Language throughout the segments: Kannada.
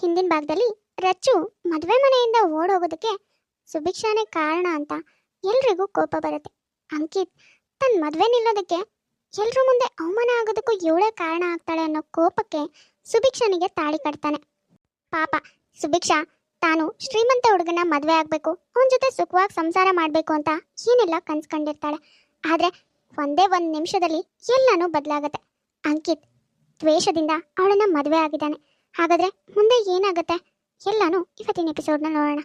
ಹಿಂದಿನ ಭಾಗದಲ್ಲಿ ರಚ್ಚು ಮದುವೆ ಮನೆಯಿಂದ ಓಡೋಗೋದಕ್ಕೆ ಸುಭಿಕ್ಷಾನೇ ಕಾರಣ ಅಂತ ಎಲ್ರಿಗೂ ಕೋಪ ಬರುತ್ತೆ. ಅಂಕಿತ್ ತನ್ನ ಮದುವೆ ನಿಲ್ಲೋದಕ್ಕೆ ಎಲ್ರ ಮುಂದೆ ಅವಮಾನ ಆಗೋದಕ್ಕೂ ಇವಳೇ ಕಾರಣ ಆಗ್ತಾಳೆ ಅನ್ನೋ ಕೋಪಕ್ಕೆ ಸುಭಿಕ್ಷನಿಗೆ ತಾಳಿ ಕಟ್ತಾನೆ. ಪಾಪ, ಸುಭಿಕ್ಷಾ, ತಾನು ಶ್ರೀಮಂತ ಹುಡುಗನ ಮದುವೆ ಆಗಬೇಕು, ಅವನ ಜೊತೆ ಸುಖವಾಗಿ ಸಂಸಾರ ಮಾಡಬೇಕು ಅಂತ ಏನೆಲ್ಲ ಕನ್ಸ್ಕೊಂಡಿರ್ತಾಳೆ. ಆದರೆ ಒಂದೇ ಒಂದು ನಿಮಿಷದಲ್ಲಿ ಎಲ್ಲನೂ ಬದಲಾಗತ್ತೆ. ಅಂಕಿತ್ ದ್ವೇಷದಿಂದ ಅವಳನ್ನ ಮದುವೆ ಆಗಿದ್ದಾನೆ. ಹಾಗಾದ್ರೆ ಮುಂದೆ ಏನಾಗುತ್ತೆ? ಎಲ್ಲನೂ ಇವತ್ತಿನ ಎಪಿಸೋಡ್ನ ನೋಡೋಣ.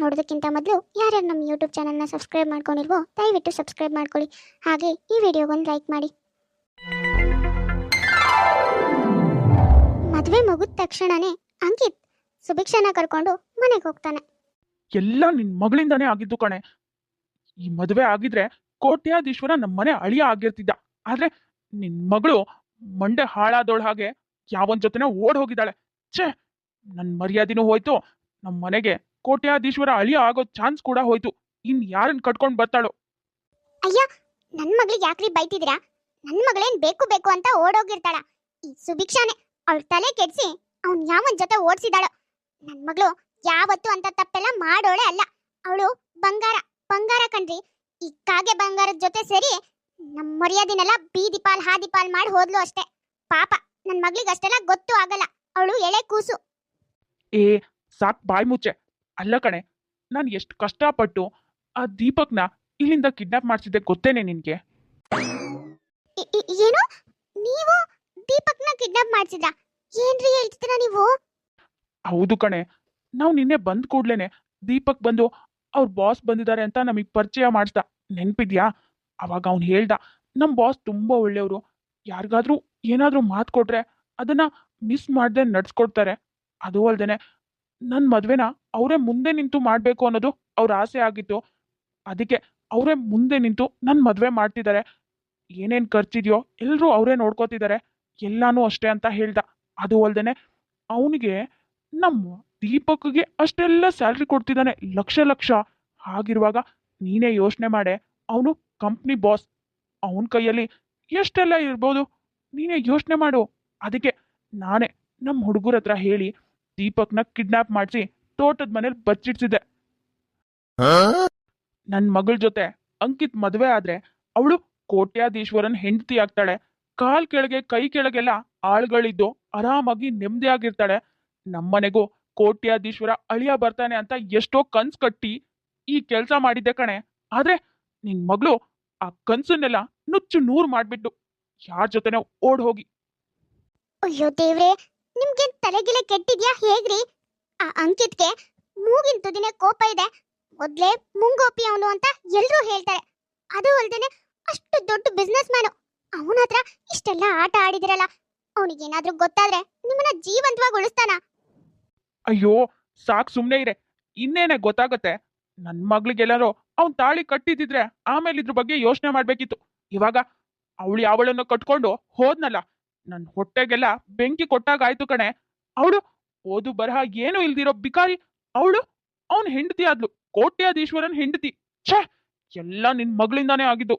ನೋಡೋದಕ್ಕಿಂತ ಮೊದಲು ಯಾರ್ಯಾರು ನಮ್ಮ ಯೂಟ್ಯೂಬ್ ಚಾನಲ್ನ ಸಬ್ಸ್ಕ್ರೈಬ್ ಮಾಡ್ಕೊಂಡಿಲ್ವೋ ದಯವಿಟ್ಟು ಸಬ್ಸ್ಕ್ರೈಬ್ ಮಾಡ್ಕೊಳ್ಳಿ. ಹಾಗೆ ಈ ವಿಡಿಯೋಗೊಂದು ಲೈಕ್ ಮಾಡಿ. ಮದುವೆ ಮುಗಿದ ತಕ್ಷಣನೇ ಅಂಕಿತ್ ಸುಭಿಕ್ಷನ ಕರ್ಕೊಂಡು ಮನೆಗೆ ಹೋಗ್ತಾನೆ. ಎಲ್ಲ ನಿನ್ ಮಗಳಿಂದಾನೇ ಆಗಿದ್ದು ಕಣೆ. ಈ ಮದುವೆ ಆಗಿದ್ರೆ ಕೋಟ್ಯಾಧೀಶ್ವರ ನಮ್ಮ ಮನೆ ಅಳಿಯ ಆಗಿರ್ತಿದ್ದ. ಆದ್ರೆ ನಿನ್ ಮಗಳು ಮಂಡೆ ಹಾಳಾದೋಳ್ ಹಾಗೆ ಯಾವನ್ ಜೊತೆನೋ ಓಡ್ ಹೋಗಿದ್ದಾಳೆ. ಛೇ ನನ್ನ ಮರ್ಯಾದೆನೂ ಹೋಯ್ತು. ನಮ್ಮ ಮನೆಗೆ ಕೋಟ್ಯಾಧೀಶ್ವರ ಅಳಿಯ ಆಗೋ ಚಾನ್ಸ್ ಕೂಡ ಹೋಯ್ತು. ಇನ್ ಯಾರನ್ನ ಕಟ್ಕೊಂಡು ಬರ್ತಾಳೋ? ಅಯ್ಯ ನನ್ನ ಮಗಳಿಗೆ ಯಾಕ್ರಿ ಬೈತಿದ್ದೀರಾ ನನ್ನ ಮಗಳೇನ್ ಬೇಕು ಬೇಕು ಅಂತ ಓಡೋಗಿರ್ತಾಳ. ಈ ಸುಭಿಕ್ಷಾನೆ ಅವಳ ತಲೆ ಕೆಡ್ಸಿ ಅವ್ನ್ ಯಾವನ್ ಜೊತೆ ಓಡಿಸಿದಾಳು? ನನ್ ಮಗಳು ಯಾವತ್ತು ಅಂತ ತಪ್ಪೆಲ್ಲ ಮಾಡೋಳೆ ಅಲ್ಲ. ಅವಳು ಬಂಗಾರ ಬಂಗಾರ ಕಣ್ರಿ. ಈ ಕಾಗೆ ಬಂಗಾರದ ಜೊತೆ ಸೇರಿ ನಮ್ಮ ಮರ್ಯಾದಿನೆಲ್ಲ ಬೀದಿ ಪಾಲ್ ಹಾದಿ ಮಾಡಿ ಹೋದ್ಲು ಅಷ್ಟೇ. ಪಾಪ, ನನ್ ಮಗಳಿಗೆ ಅಷ್ಟೆಲ್ಲ ಗೊತ್ತು ಆಗಲ್ಲ. ಅವಳು ಎಳೆ ಕೂಸು. ಏ ಸಾಕ್ ಬಾಯ್ ಮುಚ್ಚೆ. ಅಲ್ಲ ಕಣೆ ನಾನು ಎಷ್ಟು ಕಷ್ಟಪಟ್ಟು ಆ ದೀಪಕ್ನ ಇಲ್ಲಿಂದ ಕಿಡ್ನಾಪ್ ಮಾಡ್ಸಿದ್ದೆ ಗೊತ್ತೇನೆ ನಿನ್ಗೆ? ಇ- ಇ- ಏನು? ನೀವು ದೀಪಕ್ನ ಕಿಡ್ನಾಪ್ ಮಾಡ್ಸಿದ್ರಾ? ಏನ್ರಿ ಹೇಳ್ತಿದ್ದೀರಾ ನೀವು? ಹೌದು ಕಣೆ ನಾವು ನಿನ್ನೆ ಬಂದ್ ಕೂಡ್ಲೇನೆ ದೀಪಕ್ ಬಂದು ಅವ್ರ ಬಾಸ್ ಬಂದಿದ್ದಾರೆ ಅಂತ ನಮಗೆ ಪರಿಚಯ ಮಾಡಿಸ್ದ. ನೆನ್ಪಿದ್ಯಾ? ಅವಾಗ ಅವ್ನು ಹೇಳ್ದ ನಮ್ಮ ಬಾಸ್ ತುಂಬಾ ಒಳ್ಳೆಯವರು. ಯಾರಿಗಾದ್ರೂ ಏನಾದ್ರೂ ಮಾತು ಕೊಟ್ರೆ ಅದನ್ನ ಮಿಸ್ ಮಾಡದೆ ನಡ್ಸ್ಕೊಡ್ತಾರೆ. ಅದು ಅಲ್ದೇನೆ ನನ್ನ ಮದುವೆನ ಅವರೇ ಮುಂದೆ ನಿಂತು ಮಾಡಬೇಕು ಅನ್ನೋದು ಅವ್ರ ಆಸೆ ಆಗಿತ್ತು. ಅದಕ್ಕೆ ಅವರೇ ಮುಂದೆ ನಿಂತು ನನ್ನ ಮದುವೆ ಮಾಡ್ತಿದ್ದಾರೆ ಏನೇನು ಖರ್ಚಿದ್ಯೋ ಎಲ್ಲರೂ ಅವರೇ ನೋಡ್ಕೋತಿದ್ದಾರೆ ಎಲ್ಲಾನು ಅಷ್ಟೇ ಅಂತ ಹೇಳ್ದ. ಅದು ಅಲ್ದೇನೆ ಅವನಿಗೆ ನಮ್ಮ ದೀಪಕ್ಗೆ ಅಷ್ಟೆಲ್ಲ ಸ್ಯಾಲ್ರಿ ಕೊಡ್ತಿದ್ದಾನೆ ಲಕ್ಷ ಲಕ್ಷ. ಹಾಗಿರುವಾಗ ನೀನೇ ಯೋಚನೆ ಮಾಡೆ, ಅವನು ಕಂಪ್ನಿ ಬಾಸ್. ಅವನ ಕೈಯಲ್ಲಿ ಎಷ್ಟೆಲ್ಲ ಇರ್ಬೋದು ನೀನೇ ಯೋಚನೆ ಮಾಡು. ಅದಕ್ಕೆ ನಾನೇ ನಮ್ಮ ಹುಡುಗರ ಹತ್ರ ಹೇಳಿ ದೀಪಕ್ನ ಕಿಡ್ನಾಪ್ ಮಾಡಿಸಿ ತೋಟದ ಮನೇಲಿ ಬಚ್ಚಿಡ್ಸಿದ್ದೆ. ನನ್ನ ಮಗಳ ಜೊತೆ ಅಂಕಿತ್ ಮದುವೆ ಆದ್ರೆ ಅವಳು ಕೋಟ್ಯಾಧೀಶ್ವರನ್ ಹೆಂಡತಿ ಆಗ್ತಾಳೆ. ಕಾಲ್ ಕೆಳಗೆ ಕೈ ಕೆಳಗೆಲ್ಲ ಆಳ್ಗಳಿದ್ದು ಆರಾಮಾಗಿ ನೆಮ್ಮದಿಯಾಗಿರ್ತಾಳೆ ನಮ್ಮನೆಗೂ ಕೋಟ್ಯಾಧೀಶ್ವರ ಅಳಿಯ ಬರ್ತಾನೆ ಅಂತ ಎಷ್ಟೋ ಕನ್ಸ್ ಕಟ್ಟಿ ಈ ಕೆಲಸ ಮಾಡಿದ್ದೆ ಕಣೆ. ಆದ್ರೆ ನಿನ್ ಮಗಳು ಆ ಕನ್ಸನ್ನೆಲ್ಲ ನುಚ್ಚು ನೂರು ಮಾಡ್ಬಿಟ್ಟು ಯಾರ ಜೊತೆನೋ ಓಡ್ ಹೋಗಿ ಅಯ್ಯೋ ದೇವ್ರೆ, ನಿಮ್ಗೆ ತಲೆಗಿಲೆ ಕೆಟ್ಟಿದ್ಯಾ ಹೇಗ್ರಿ? ಆ ಅಂಕಿತ್ಗೆ ಮೂಗಿನ ತುದಿನೇ ಕೋಪ ಇದೆ. ಮೊದ್ಲೇ ಮುಂಗೋಪಿ ಅವನು ಅಂತ ಎಲ್ರೂ ಹೇಳ್ತಾರೆ. ಅದು ಅಲ್ದೇನೆ ಅಷ್ಟು ದೊಡ್ಡ ಬಿಸ್ನೆಸ್ ಮ್ಯಾನು ಅವನ ಹತ್ರ ಇಷ್ಟೆಲ್ಲ ಆಟ ಆಡಿದಿರಲ್ಲ. ಅವನಿಗೇನಾದ್ರೂ ಗೊತ್ತಾದ್ರೆ ನಿಮ್ಮನ್ನ ಜೀವಂತವಾಗಿ ಉಳಿಸ್ತಾನ? ಅಯ್ಯೋ, ಸಾಕ್ ಸುಮ್ನೆ ಇರೆ. ಇನ್ನೇನೆ ಗೊತ್ತಾಗತ್ತೆ? ನನ್ ಎಲ್ಲರೂ ಅವ್ನ್ ತಾಳಿ ಕಟ್ಟಿದಿದ್ರೆ ಆಮೇಲೆ ಇದ್ರ ಬಗ್ಗೆ ಯೋಚನೆ ಮಾಡ್ಬೇಕಿತ್ತು. ಇವಾಗ ಅವಳು ಯಾವಳನ್ನ ಕಟ್ಕೊಂಡು ಹೋದ್ನಲ್ಲ ನನ್ ಹೊಟ್ಟೆಗೆಲ್ಲ ಬೆಂಕಿ ಕೊಟ್ಟಾಗಾಯ್ತು ಕಣೆ. ಅವಳು ಓದು ಬರಹ ಏನು ಇಲ್ದಿರೋ ಬಿಕಾರಿ ಅವಳು ಅವನ್ ಹೆಂಡತಿ ಆದ್ಲು, ಕೋಟ್ಯಾಧೀಶ್ವರನ್ ಹೆಂಡತಿ. ಛೇ, ಎಲ್ಲ ನಿನ್ ಮಗಳಿಂದಾನೇ ಆಗಿದ್ದು.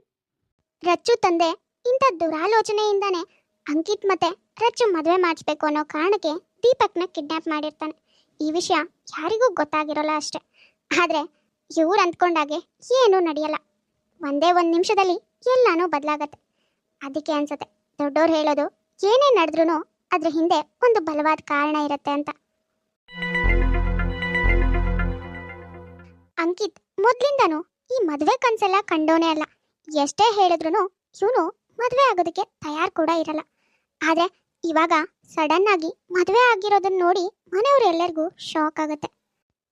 ರಚ್ಚು ತಂದೆ, ಇಂಥ ದುರಾಲೋಚನೆಯಿಂದಾನೆ ಅಂಕಿತ್ ಮತ್ತೆ ರಚ್ಚು ಮದುವೆ ಮಾಡಿಸ್ಬೇಕು ಅನ್ನೋ ಕಾರಣಕ್ಕೆ ದೀಪಕ್ನ ಕಿಡ್ನಾಪ್ ಮಾಡಿರ್ತಾನೆ. ಈ ವಿಷಯ ಯಾರಿಗೂ ಗೊತ್ತಾಗಿರೋಲ್ಲ ಅಷ್ಟೆ. ಆದ್ರೆ ಇವ್ರು ಅಂದ್ಕೊಂಡಾಗೆ ಏನೂ ನಡೆಯಲ್ಲ. ಒಂದೇ ಒಂದು ನಿಮಿಷದಲ್ಲಿ ಎಲ್ಲಾನು ಬದಲಾಗತ್ತೆ. ಅದಕ್ಕೆ ಅನ್ಸತ್ತೆ, ದೊಡ್ಡೋರು ಹೇಳೋದು ಏನೇ ನಡೆದ್ರೂ ಅದ್ರ ಹಿಂದೆ ಒಂದು ಬಲವಾದ ಕಾರಣ ಇರುತ್ತೆ ಅಂತ. ಅಂಕಿತ್ ಮೊದ್ಲಿಂದನೂ ಈ ಮದುವೆ ಕನ್ಸೆಲ್ಲ ಕಂಡೋನೇ ಅಲ್ಲ. ಎಷ್ಟೇ ಹೇಳಿದ್ರು ಇವನು ಮದುವೆ ಆಗೋದಕ್ಕೆ ತಯಾರು ಕೂಡ ಇರಲ್ಲ. ಆದ್ರೆ ಇವಾಗ ಸಡನ್ ಆಗಿ ಮದುವೆ ಆಗಿರೋದನ್ನ ನೋಡಿ ಮನೆಯವ್ರು ಎಲ್ಲರಿಗೂ ಶಾಕ್ ಆಗುತ್ತೆ.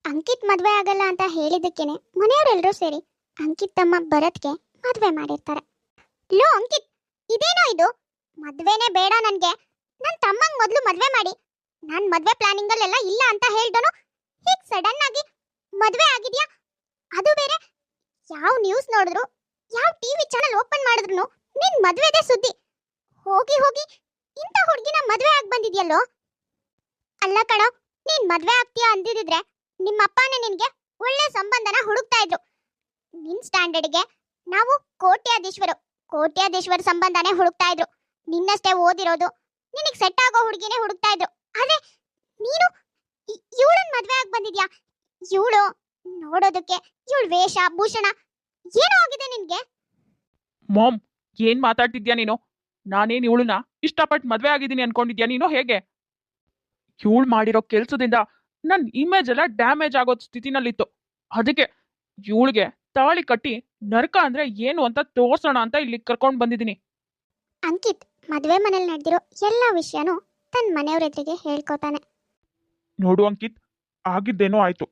ಅಂಕಿತ್ ಮದುವೆ ಆಗಲ್ಲ ಅಂತ ಹೇಳಿದ್ದಕ್ಕೇನೆ ಮನೆಯವರೆಲ್ಲರೂ ಸೇರಿ ಅಂಕಿತ್ ತಮ್ಮ ಭರತ್ಗೆ ಮದುವೆ ಮಾಡಿರ್ತಾರೆ. ಲೋ ಅಂಕಿತ್, ಇದೇನೋ ಇದು? ಮದ್ವೆನೇ ಬೇಡ ನನ್ಗೆ. ನನ್ ತಮ್ಮಂಗ್ ಮೊದ್ಲು ಮದ್ವೆ ಮಾಡಿ. ನಾನ್ ಮದ್ವೆ ಪ್ಲಾನಿಂಗ್ ಅಲ್ಲೆಲ್ಲ ಇಲ್ಲ ಅಂತ ಹೇಳ್ದನು. ಹೀಗ್ ಸಡನ್ ಆಗಿ ಮದ್ವೆ ಆಗಿದ್ಯಾ? ಅದು ಬೇರೆ. ಯಾವ ನ್ಯೂಸ್ ನೋಡಿದ್ರು, ಯಾವ ಟಿವಿ ಚಾನಲ್ ಓಪನ್ ಮಾಡಿದ್ರು ನಿನ್ ಮದ್ವೆದೇ ಸುದ್ದಿ. ಹೋಗಿ ಹೋಗಿ ಇಂಥ ಹುಡುಗಿನ ಮದ್ವೆ ಆಗಿ ಬಂದಿದ್ಯಲ್ಲೋ? ಅಲ್ಲ ಕಣೋ, ನೀನ್ ಮದ್ವೆ ಆಗ್ತೀಯಾ ಅಂದಿದ್ರೆ ನಿಮ್ಮ ಅಪ್ಪನೇ ನಿನ್ಗೆ ಒಳ್ಳೆ ಸಂಬಂಧನ ಹುಡುಕ್ತಾ ಇದ್ರು. ನಿನ್ ಸ್ಟ್ಯಾಂಡರ್ಡ್ಗೆ ನಾವು ಕೋಟ್ಯಾಧೀಶ್ವರು, ಕೋಟ್ಯಾಧೀಶ್ವರ ಸಂಬಂಧನೇ ಹುಡುಕ್ತಾ ಇದ್ರು. ನಿನ್ನಷ್ಟೇ ಓದಿರೋದು. ನಿನಗ್ ಸೆಟ್ ಆಗೋ ಹುಡುಗಿನೇ ಹುಡುಕ್ತಾ ಇದ್ರು. ಆದ್ರೆ ನೀನು ಇವಳನ್ ಮದ್ವೆ ಆಗಿ ಬಂದಿದ್ಯಾ? ಇವಳು ನೋಡೋದಕ್ಕೆ ಇವಳ ವೇಷ ಭೂಷಣ ಏನೋ ಆಗಿದೆ ನಿನ್ಗೆ? ಮಾಮ್ ಏನ್ ಮಾತಾಡ್ತಿದ್ಯಾ ನೀನು? ನಾನೇನ್ ಇವಳನ್ನ ಇಷ್ಟಪಟ್ಟು ಮದ್ವೆ ಆಗಿದ್ದೀನಿ ಅನ್ಕೊಂಡಿದ್ಯಾ ನೀನು? ಹೇಗೆ? ಇವಳು ಮಾಡಿರೋ ಕೆಲ್ಸದಿಂದ ನನ್ ಇಮೇಜ್ ಎಲ್ಲ ಡ್ಯಾಮೇಜ್ ಆಗೋ ಸ್ಥಿತಿನಲ್ಲಿತ್ತು. ಅದಕ್ಕೆ ಇವಳಿಗೆ ತಾಳಿ ಕಟ್ಟಿ ನರಕ ಅಂದ್ರೆ ಏನು ಅಂತ ತೋರ್ಸೋಣ ಅಂತ ಇಲ್ಲಿ ಕರ್ಕೊಂಡ್ ಬಂದಿದ್ದೀನಿ. ಅಂಕಿತ್ ಮದ್ವೆ ಮನೇಲಿ ನಡೆದಿರೋ ಎಲ್ಲ ವಿಷಯನೂ ತನ್ನ ಮನೆಯವ್ರ ಎದುರಿಗೆ ಹೇಳ್ಕೊತಾನೆ. ನೋಡು ಅಂಕಿತ್ ಆಗಿದ್ದೇನೋ ಆಯ್ತು.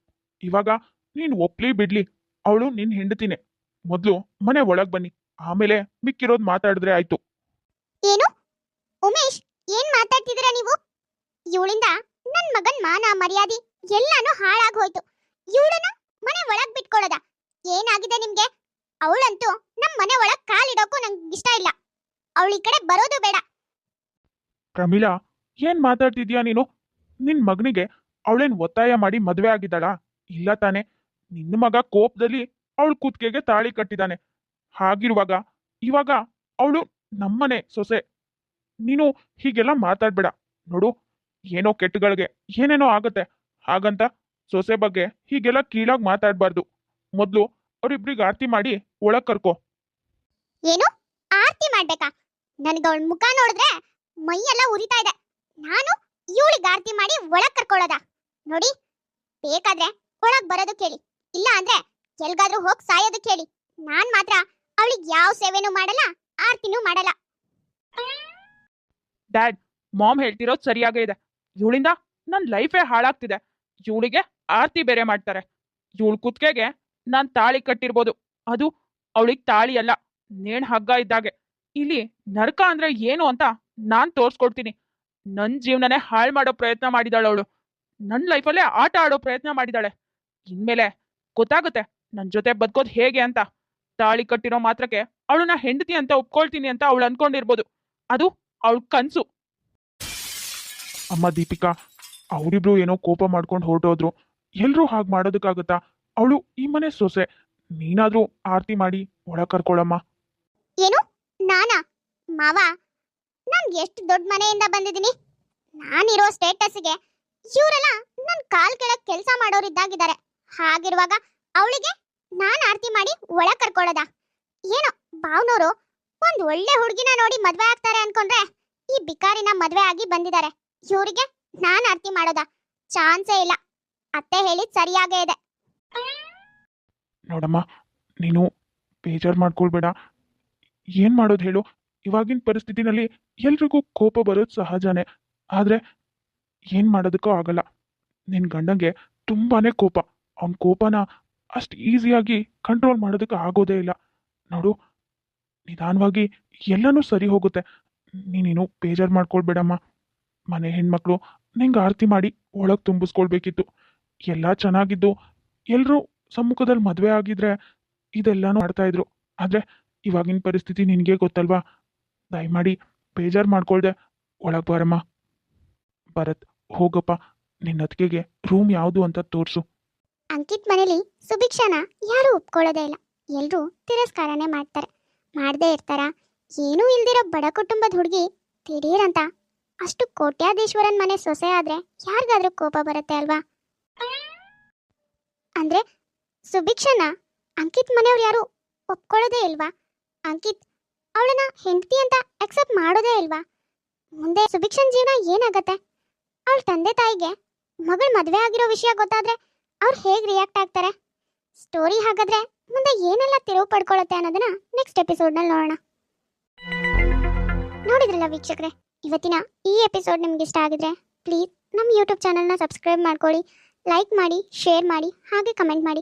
ಇವಾಗ ನೀನ್ ಒಪ್ಲಿ ಬಿಡ್ಲಿ ಅವಳು ನಿನ್ ಹೆಂಡತಿನೇ. ಮೊದ್ಲು ಮನೆ ಒಳಗ್ ಬನ್ನಿ ಆಮೇಲೆ ಮಿಕ್ಕಿರೋದ್ ಮಾತಾಡಿದ್ರೆ ಆಯ್ತು. ಏನು? ಉಮೇಶ್ ಏನ್ ಮಾತಾಡ್ತಿದ್ದೀರಾ ನೀವು? ಇವಳಿಂದ ನನ್ ಮಗನ್ ಮಾನ ಮರ್ಯಾದೆ ಎಲ್ಲಾನು ಹಾಳಾಗ್ ಹೋಯ್ತು. ಇವಳನ್ನ ಮನೆ ಒಳಗ್ ಬಿಟ್ಕೊಳ್ಳೋದ? ಏನಾಗಿದೆ ನಿಮ್ಗೆ? ಅವಳಂತೂ ನಮ್ ಮನೆ ಒಳಗ್ ಕಾಲಿಡೋಕು ನಂಗೆ ಇಷ್ಟ ಇಲ್ಲ. ಅವಳ ಈ ಕಡೆ ಬರೋದು ಬೇಡ. ಪ್ರಮೀಳಾ ಏನ್ ಮಾತಾಡ್ತಿದ್ಯಾ ನೀನು? ನಿನ್ ಮಗನಿಗೆ ಅವಳೇನ್ ಒತ್ತಾಯ ಮಾಡಿ ಮದ್ವೆ ಆಗಿದ್ದಾಳ? ಇಲ್ಲ ತಾನೆ. ನಿನ್ನ ಮಗ ಕೋಪದಲ್ಲಿ ಅವಳ ಕೂತ್ಕೆಗೆ ತಾಳಿ ಕಟ್ಟಿದಾನೆ. ಹಾಗಿರುವಾಗ ಇವಾಗ ಅವಳು ನಮ್ಮನೆ ಸೊಸೆ. ನೀನು ಹೀಗೆಲ್ಲ ಮಾತಾಡ್ಬೇಡ. ನೋಡು ಏನೋ ಕೆಟ್ಟಗಳಿಗೆ ಏನೇನೋ ಆಗತ್ತೆ. ಹಾಗಂತ ಸೊಸೆ ಬಗ್ಗೆ ಹೀಗೆಲ್ಲ ಕೀಳಾಗಿ ಮಾತಾಡ್ಬಾರ್ದು. ಮೊದ್ಲು ಅವ್ರಿಬ್ರಿಗೆ ಆರ್ತಿ ಮಾಡಿ ಒಳಗ್ ಕರ್ಕೋ. ಏನು? ಆರ್ತಿ ಮಾಡ್ಬೇಕಾ? ನನ್ಗೆ ಅವಳ ಮುಖ ನೋಡಿದ್ರೆ ಮೈಯೆಲ್ಲ ಉರಿತಾ ಇದೆ. ನಾನು ಇವಳಿಗೆ ಆರತಿ ಮಾಡಿ ಒಳಗ್ ಕರ್ಕೊಳ್ಳೋದ? ನೋಡಿ, ಬೇಕಾದ್ರೆ ಒಳಗ್ ಬರೋದು ಕೇಳಿ. ಇಲ್ಲ ಅಂದ್ರೆ ಎಲ್ಗಾದ್ರೂ ಹೋಗ್ ಸಾಯೋದು ಕೇಳಿ. ನಾನ್ ಮಾತ್ರ ಅವಳಿಗೆ ಯಾವ ಸೇವೆನೂ ಮಾಡಲ್ಲ, ಆರ್ತಿನೂ ಮಾಡಲ್ಲ. ಡ್ಯಾಡ್, ಮಾಮ್ ಹೇಳ್ತಿರೋದು ಸರಿಯಾಗೇ ಇದೆ. ಇವಳಿಂದ ನನ್ನ ಲೈಫೇ ಹಾಳಾಗ್ತಿದೆ. ಇವಳಿಗೆ ಆರತಿ ಬೇರೆ ಮಾಡ್ತಾರೆ. ಇವಳು ಕುತ್ಕೆಗೆ ನಾನು ತಾಳಿ ಕಟ್ಟಿರ್ಬೋದು. ಅದು ಅವಳಿಗೆ ತಾಳಿ ಅಲ್ಲ, ನೇಣ್ ಹಗ್ಗ ಇದ್ದಾಗೆ. ಇಲ್ಲಿ ನರಕ ಅಂದ್ರೆ ಏನು ಅಂತ ನಾನ್ ತೋರ್ಸ್ಕೊಡ್ತೀನಿ. ನನ್ನ ಜೀವನನೇ ಹಾಳು ಮಾಡೋ ಪ್ರಯತ್ನ ಮಾಡಿದಾಳೆ ಅವಳು. ನನ್ನ ಲೈಫಲ್ಲೇ ಆಟ ಆಡೋ ಪ್ರಯತ್ನ ಮಾಡಿದಾಳೆ. ಇನ್ಮೇಲೆ ಗೊತ್ತಾಗುತ್ತೆ ನನ್ನ ಜೊತೆ ಬದುಕೋದು ಹೇಗೆ ಅಂತ. ತಾಳಿ ಕಟ್ಟಿರೋ ಮಾತ್ರಕ್ಕೆ ಅವಳನ್ನ ಹೆಂಡತಿ ಅಂತ ಒಪ್ಕೊಳ್ತೀನಿ ಅಂತ ಅವಳು ಅನ್ಕೊಂಡಿರ್ಬೋದು. ಅದು ಅವಳ ಕನ್ಸು. ಅಮ್ಮ ದೀಪಿಕಾ, ಅವರಿಬ್ರು ಏನೋ ಕೋಪ ಮಾಡ್ಕೊಂಡು ಹೊರಟೋದ್ರು. ಎಲ್ರೂ ಹಾಗೆ ಮಾಡೋದಕ್ಕಾಗುತ್ತಾ? ಅವಳು ಈ ಮನೆ ಸೊಸೆ. ನೀನಾದ್ರೂ ಆರತಿ ಮಾಡಿ ಒಳ ಕರ್ಕೊಳಮ್ಮ. ನಾನಾ ಮಾವ ನಾನ್ ಎಷ್ಟು ದೊಡ್ಡ ಮನೆಯಿಂದ ಬಂದಿದ್ದೀನಿ. ನಾನಿರೋ ಸ್ಟೇಟಸ್ಗೆ ಇವರೆಲ್ಲ ನನ್ ಕಾಲ್ ಕೆಳಗ್ ಕೆಲಸ ಮಾಡೋರಿದ್ದಾಗಿದ್ದಾರೆ ಹಾಗಿರುವಾಗ ಅವಳಿಗೆ ನಾನ್ ಆರ್ತಿ ಮಾಡಿ ಒಳ ಕರ್ಕೊಳ್ಳೋದ? ಏನೋ ಬಾವ್ನೋರು ಒಂದ್ ಒಳ್ಳೆ ಹುಡುಗಿನ ನೋಡಿ ಮದ್ವೆ ಆಗ್ತಾರೆ ಅನ್ಕೊಂಡ್ರೆ ಈ ಬಿಕಾರಿನ ಮದ್ವೆ ಆಗಿ ಬಂದಿದ್ದಾರೆ. ಇವರಿಗೆ ನಾನ್ ಆರ್ತಿ ಮಾಡೋದ? ಚಾನ್ಸೇ ಇಲ್ಲ. ಅತ್ತೆ ಹೇಳಿದ್ ಸರಿಯಾಗೇ ಇದೆ. ನೋಡಮ್ಮ, ನೀನು ಬೇಜಾರ್ ಮಾಡ್ಕೊಳ್ಬೇಡ. ಏನ್ ಮಾಡೋದು ಹೇಳು? ಇವಾಗಿನ ಪರಿಸ್ಥಿತಿನಲ್ಲಿ ಎಲ್ರಿಗೂ ಕೋಪ ಬರೋದು ಸಹಜನೇ. ಆದ್ರೆ ಏನು ಮಾಡೋದಕ್ಕೂ ಆಗಲ್ಲ. ನಿನ್ ಗಂಡಂಗೆ ತುಂಬಾನೇ ಕೋಪ. ಅವನ ಕೋಪನ ಅಷ್ಟು ಈಸಿಯಾಗಿ ಕಂಟ್ರೋಲ್ ಮಾಡೋದಕ್ಕೆ ಆಗೋದೇ ಇಲ್ಲ. ನೋಡು, ನಿಧಾನವಾಗಿ ಎಲ್ಲನೂ ಸರಿ ಹೋಗುತ್ತೆ. ನೀನೇನು ಬೇಜಾರು ಮಾಡ್ಕೊಳ್ಬೇಡಮ್ಮ. ಮನೆ ಹೆಣ್ಮಕ್ಳು ನಿಂಗೆ ಆರತಿ ಮಾಡಿ ಒಳಗೆ ತುಂಬಿಸ್ಕೊಳ್ಬೇಕಿತ್ತು. ಎಲ್ಲ ಚೆನ್ನಾಗಿದ್ದು ಎಲ್ಲರೂ ಸಮ್ಮುಖದಲ್ಲಿ ಮದುವೆ ಆಗಿದ್ರೆ ಇದೆಲ್ಲನೂ ಮಾಡ್ತಾಯಿದ್ರು ಆದ್ರೆ ಇವಾಗಿನ ಪರಿಸ್ಥಿತಿ ನಿನಗೆ ಗೊತ್ತಲ್ವಾ? ದಯಮಾಡಿ ಬೇಜಾರು ಮಾಡ್ಕೊಳ್ದೆ. ಒಳಗೆ ಬಾರಮ್ಮ. ಭರತ್, ಹೋಗಪ್ಪ. ನಿನ್ನ ಅತ್ತಿಗೆಗೆ ರೂಮ್ ಯಾವುದು ಅಂತ ತೋರಿಸು. ಅಂಕಿತ್ ಮನೇಲಿ ಸುಭಿಕ್ಷಾನ ಯಾರು ಒಪ್ಕೊಳ್ಳೋದೇ ಇಲ್ಲ. ಎಲ್ಲರೂ ತಿರಸ್ಕಾರನೇ ಮಾಡ್ತಾರೆ. ಮಾಡದೇ ಇರ್ತಾರ. ಏನೂ ಇಲ್ದಿರೋ ಬಡ ಕುಟುಂಬದ ಹುಡುಗಿ ದಿಢೀರಂತ ಅಷ್ಟು ಕೋಟ್ಯಾಧೀಶ್ವರನ್ ಮನೆ ಸೊಸೆ ಆದ್ರೆ ಯಾರಿಗಾದ್ರೂ ಕೋಪ ಬರುತ್ತೆ ಅಲ್ವಾ? ಅಂದ್ರೆ ಸುಭಿಕ್ಷನ ಅಂಕಿತ್ ಮನೆಯವ್ರು ಯಾರು ಒಪ್ಕೊಳ್ಳೋದೇ ಇಲ್ವಾ? ಅಂಕಿತ್ ಅವಳನ್ನ ಹೆಂಡತಿ ಅಂತ ಅಕ್ಸೆಪ್ಟ್ ಮಾಡೋದೇ ಇಲ್ವಾ? ಮುಂದೆ ಸುಭಿಕ್ಷನ್ ಜೀವನ ಏನಾಗತ್ತೆ? ಅವಳ ತಂದೆ ತಾಯಿಗೆ ಮಗಳ ಮದುವೆ ಆಗಿರೋ ವಿಷಯ ಗೊತ್ತಾದ್ರೆ ಅವ್ರು ಹೇಗೆ ರಿಯಾಕ್ಟ್ ಆಗ್ತಾರೆ? ಸ್ಟೋರಿ ಹಾಗಾದ್ರೆ ಮುಂದೆ ಏನೆಲ್ಲ ತಿರುವು ಪಡ್ಕೊಳ್ಳುತ್ತೆ ಅನ್ನೋದನ್ನ ನೆಕ್ಸ್ಟ್ ಎಪಿಸೋಡ್ನಲ್ಲಿ ನೋಡೋಣ. ನೋಡಿದ್ರಲ್ಲ ವೀಕ್ಷಕರೇ, ಇವತ್ತಿನ ಈ ಎಪಿಸೋಡ್ ನಿಮ್ಗೆ ಇಷ್ಟ ಆಗಿದ್ರೆ ಪ್ಲೀಸ್ ನಮ್ಮ ಯೂಟ್ಯೂಬ್ ಚಾನಲ್ನ ಸಬ್ಸ್ಕ್ರೈಬ್ ಮಾಡ್ಕೊಳ್ಳಿ ಲೈಕ್ ಮಾಡಿ ಶೇರ್ ಮಾಡಿ, ಹಾಗೆ ಕಮೆಂಟ್ ಮಾಡಿ.